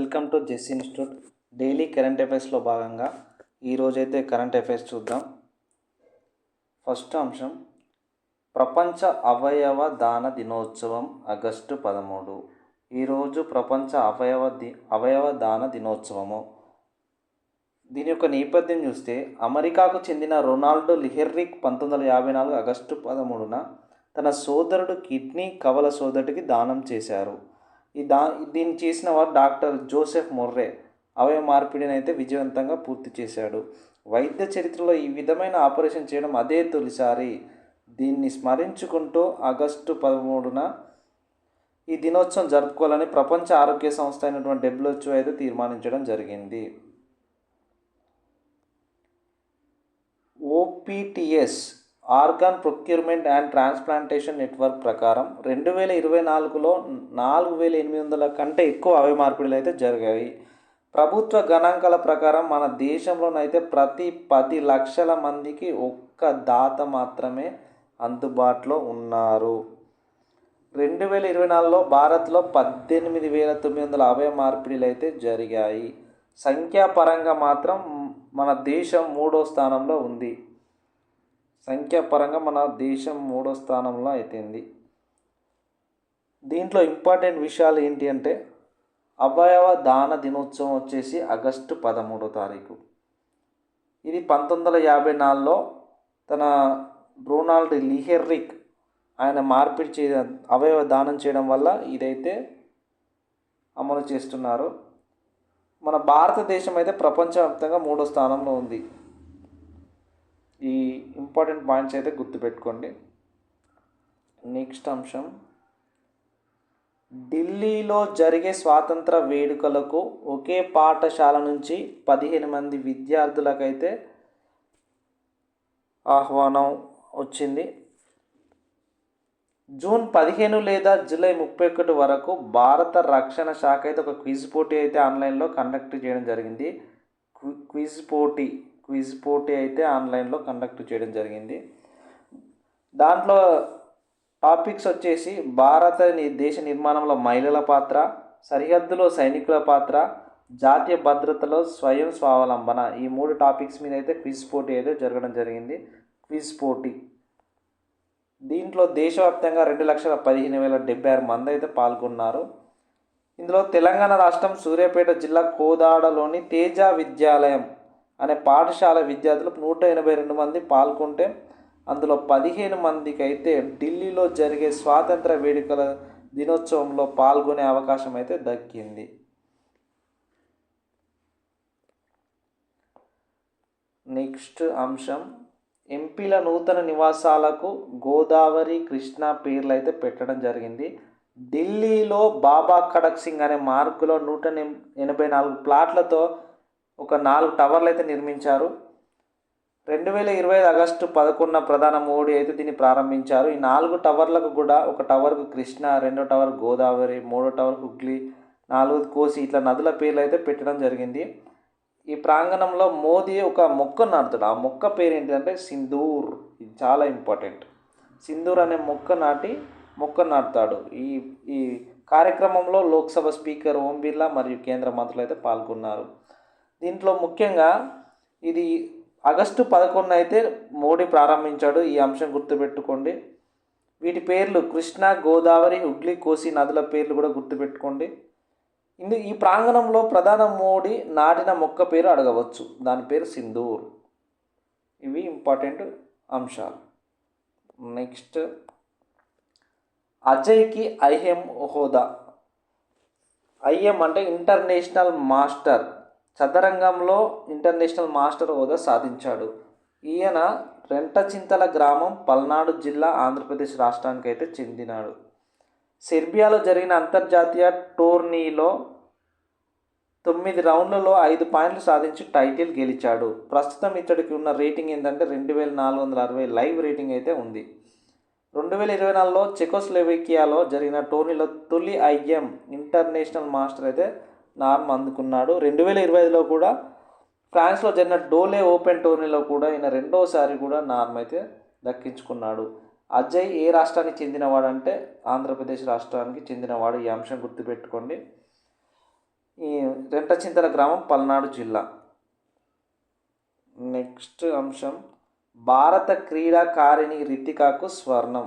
Welcome to జెస్ institute. Daily current అఫైర్స్లో భాగంగా ఈరోజైతే కరెంట్ అఫైర్స్ చూద్దాం. ఫస్ట్ అంశం ప్రపంచ అవయవ దాన దినోత్సవం ఆగస్టు పదమూడు. ఈరోజు ప్రపంచ అవయవ ది అవయవ దాన దినోత్సవము. దీని యొక్క నేపథ్యం చూస్తే అమెరికాకు చెందిన రొనాల్డో లిహెర్రిక్ పంతొమ్మిది వందల యాభై నాలుగు ఆగస్టు పదమూడున తన సోదరుడు కిడ్నీ కవల సోదరుడికి దానం చేశారు. ఈ దా దీన్ని చేసిన వారు డాక్టర్ జోసెఫ్ మొర్రే. అవయవ మార్పిడిని అయితే విజయవంతంగా పూర్తి చేశాడు. వైద్య చరిత్రలో ఈ విధమైన ఆపరేషన్ చేయడం అదే తొలిసారి. దీన్ని స్మరించుకుంటూ ఆగస్టు పదమూడున ఈ దినోత్సవం జరుపుకోవాలని ప్రపంచ ఆరోగ్య సంస్థ అయినటువంటి డబ్ల్యూహెచ్ఓ అయితే తీర్మానించడం జరిగింది. OPTS organ procurement and transplantation network ప్రకారం రెండు వేల ఇరవై నాలుగులో నాలుగు వేల ఎనిమిది వందల కంటే ఎక్కువ అవయ మార్పిడులు అయితే జరిగాయి. ప్రభుత్వ గణాంకాల ప్రకారం మన దేశంలోనైతే ప్రతి పది లక్షల మందికి ఒక్క దాత మాత్రమే అందుబాటులో ఉన్నారు. రెండు వేల ఇరవై నాలుగులో భారత్లో పద్దెనిమిది వేల తొమ్మిది వందల అవయ మార్పిడిలు అయితే జరిగాయి. సంఖ్యాపరంగా మాత్రం మన దేశం మూడో స్థానంలో ఉంది. సంఖ్యాపరంగా మన దేశం మూడో స్థానంలో అయితేంది. దీంట్లో ఇంపార్టెంట్ విషయాలు ఏంటి అంటే అవయవ దాన దినోత్సవం వచ్చేసి ఆగస్టు పదమూడో తారీఖు. ఇది పంతొమ్మిది వందల యాభై నాలుగులో తన రోనాల్డ్ లిహెర్రిక్ ఆయన మార్పిడి చే అవయవ దానం చేయడం వల్ల ఇదైతే అమలు చేస్తున్నారు. మన భారతదేశం అయితే ప్రపంచవ్యాప్తంగా మూడో స్థానంలో ఉంది. ఇంపార్టెంట్ పాయింట్స్ అయితే గుర్తుపెట్టుకోండి. నెక్స్ట్ అంశం. ఢిల్లీలో జరిగే స్వాతంత్ర వేడుకలకు ఒకే పాఠశాల నుంచి పదిహేను మంది విద్యార్థులకైతే ఆహ్వానం వచ్చింది. జూన్ పదిహేను లేదా జూలై ముప్పై ఒకటి వరకు భారత రక్షణ శాఖ అయితే ఒక క్విజ్ పోటీ అయితే ఆన్లైన్లో కండక్ట్ చేయడం జరిగింది. క్విజ్ పోటీ క్విజ్ పోటీ అయితే ఆన్లైన్లో కండక్ట్ చేయడం జరిగింది. దాంట్లో టాపిక్స్ వచ్చేసి భారత దేశ నిర్మాణంలో మహిళల పాత్ర సరిహద్దులో సైనికుల పాత్ర జాతీయ భద్రతలో స్వయం స్వావలంబన ఈ మూడు టాపిక్స్ మీద అయితే క్విజ్ పోటీ అయితే జరగడం జరిగింది. క్విజ్ పోటీ. దీంట్లో దేశవ్యాప్తంగా రెండు లక్షల పదిహేను వేల డెబ్బై ఆరు మంది అయితే పాల్గొన్నారు. ఇందులో తెలంగాణ రాష్ట్రం సూర్యాపేట జిల్లా కోదాడలోని తేజ విద్యాలయం అనే పాఠశాల విద్యార్థులు నూట ఎనభై రెండు మంది పాల్గొంటే అందులో పదిహేను మందికి అయితే ఢిల్లీలో జరిగే స్వాతంత్ర వేడుకల దినోత్సవంలో పాల్గొనే అవకాశం అయితే దక్కింది. నెక్స్ట్ అంశం ఎంపీల నూతన నివాసాలకు గోదావరి కృష్ణ పేర్లు అయితే పెట్టడం జరిగింది. ఢిల్లీలో బాబా ఖడక్ సింగ్ అనే మార్కులో నూట ఎనభై నాలుగు ప్లాట్లతో ఒక నాలుగు టవర్లు అయితే నిర్మించారు. రెండు వేల ఇరవై ఐదు ఆగస్టు పదకొండున ప్రధాన మోడీ అయితే దీన్ని ప్రారంభించారు. ఈ నాలుగు టవర్లకు కూడా ఒక టవర్కు కృష్ణ రెండో టవర్ గోదావరి మూడో టవర్ హుగ్లీ నాలుగు కోసి ఇట్లా నదుల పేర్లు అయితే పెట్టడం జరిగింది. ఈ ప్రాంగణంలో మోదీ ఒక మొక్క నాటుతాడు. ఆ మొక్క పేరు ఏంటంటే సింధూర్. ఇది చాలా ఇంపార్టెంట్. సింధూర్ అనే మొక్క నాటి మొక్క నాటుతాడు. ఈ ఈ కార్యక్రమంలో లోక్సభ స్పీకర్ ఓం బిర్లా మరియు కేంద్ర మంత్రులు అయితే పాల్గొన్నారు. దీంట్లో ముఖ్యంగా ఇది ఆగస్టు పదకొండున అయితే మోడీ ప్రారంభించాడు. ఈ అంశం గుర్తుపెట్టుకోండి. వీటి పేర్లు కృష్ణ గోదావరి హుగ్లీ కోసి నదుల పేర్లు కూడా గుర్తుపెట్టుకోండి. ఇందు ఈ ప్రాంగణంలో ప్రధాన మోడీ నాటిన మొక్క పేరు అడగవచ్చు. దాని పేరు సింధూర్. ఇవి ఇంపార్టెంట్ అంశాలు. నెక్స్ట్ అజయ్కి ఐఎం హోదా. ఐఎం అంటే ఇంటర్నేషనల్ మాస్టర్. చదరంగంలో ఇంటర్నేషనల్ మాస్టర్ హోదా సాధించాడు. ఈయన రెంటచింతల గ్రామం పల్నాడు జిల్లా ఆంధ్రప్రదేశ్ రాష్ట్రానికి అయితే చెందినాడు. సెర్బియాలో జరిగిన అంతర్జాతీయ టోర్నీలో తొమ్మిది రౌండ్లలో ఐదు పాయింట్లు సాధించి టైటిల్ గెలిచాడు. ప్రస్తుతం ఇతడికి ఉన్న రేటింగ్ ఏంటంటే రెండు వేల నాలుగు వందల అరవై లైవ్ రేటింగ్ అయితే ఉంది. రెండు వేల ఇరవై నాలుగులో చెకోస్లెవేకియాలో జరిగిన టోర్నీలో తొలి ఐఎం ఇంటర్నేషనల్ మాస్టర్ అయితే నార్మ్ అందుకున్నాడు. రెండు వేల ఇరవై ఐదులో కూడా ఫ్రాన్స్లో జరిగిన డోలే ఓపెన్ టోర్నీలో కూడా ఈయన రెండోసారి కూడా నార్మ్ అయితే దక్కించుకున్నాడు. అజయ్ ఏ రాష్ట్రానికి చెందినవాడంటే ఆంధ్రప్రదేశ్ రాష్ట్రానికి చెందినవాడు ఈ అంశం గుర్తుపెట్టుకోండి. ఈ రెంటచింతల గ్రామం పల్నాడు జిల్లా. నెక్స్ట్ అంశం భారత క్రీడాకారిణి రితికాకు స్వర్ణం.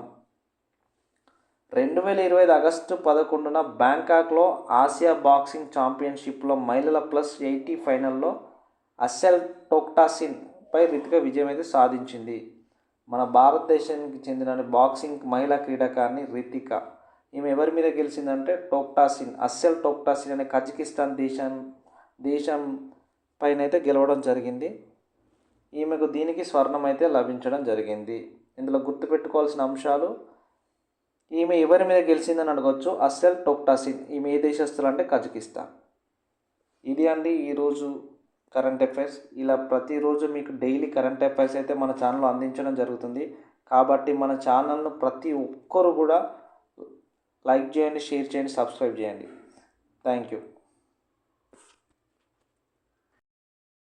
రెండు వేల ఇరవై ఐదు ఆగస్టు పదకొండున బ్యాంకాక్లో ఆసియా బాక్సింగ్ ఛాంపియన్షిప్లో మహిళల ప్లస్ ఎయిటీ ఫైనల్లో అసెల్ టోక్టాసిన్ పై రితిక విజయం అయితే సాధించింది. మన భారతదేశానికి చెందిన బాక్సింగ్ మహిళా క్రీడాకారిణి రితిక. ఈమె ఎవరి మీద గెలిచిందంటే టోక్టాసిన్ అస్సెల్ టోక్టాసిన్ అనే కజకిస్తాన్ దేశం దేశం పైన అయితే గెలవడం జరిగింది. ఈమెకు దీనికి స్వర్ణం అయితే లభించడం జరిగింది. ఇందులో గుర్తుపెట్టుకోవాల్సిన అంశాలు ఈమె ఎవరి మీద గెలిచిందని అడగవచ్చు అస్సెల్ టోక్టాసిన్. ఈమె ఏ దేశస్తులు అంటే కజకిస్తాన్. ఇది అండి ఈరోజు కరెంట్ అఫైర్స్ ఇలా ప్రతిరోజు మీకు డైలీ కరెంట్ అఫైర్స్ అయితే మన ఛానల్లో అందించడం జరుగుతుంది. కాబట్టి మన ఛానల్ను ప్రతి ఒక్కరు కూడా లైక్ చేయండి షేర్ చేయండి సబ్స్క్రైబ్ చేయండి. Thank you